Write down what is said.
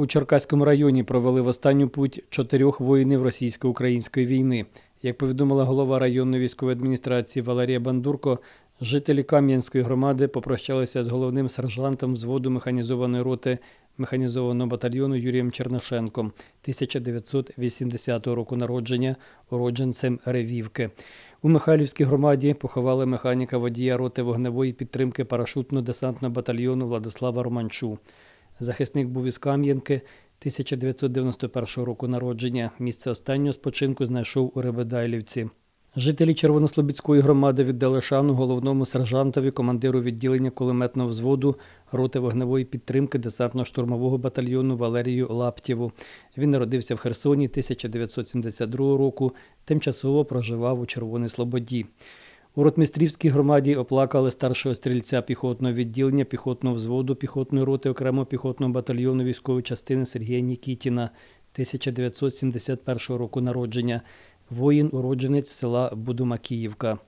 У Черкаському районі провели в останню путь чотирьох воїнів російсько-української війни. Як повідомила голова районної військової адміністрації Валерія Бандурко, жителі Кам'янської громади попрощалися з головним сержантом взводу механізованої роти механізованого батальйону Юрієм Черношенком 1980 року народження, уродженцем Ревівки. У Михайлівській громаді поховали механіка водія роти вогневої підтримки парашутно-десантного батальйону Владислава Романчу. Захисник був із Кам'янки 1991 року народження. Місце останнього спочинку знайшов у Ребедайлівці. Жителі Червонослобідської громади віддали шану головному сержантові, командиру відділення кулеметного взводу роти вогневої підтримки десантно-штурмового батальйону Валерію Лаптєву. Він народився в Херсоні 1972 року, тимчасово проживав у Червоній Слободі. У Ротмістрівській громаді оплакали старшого стрільця піхотного відділення піхотного взводу піхотної роти окремого піхотного батальйону військової частини Сергія Нікітіна 1971 року народження. Воїн уродженець села Будумакіївка.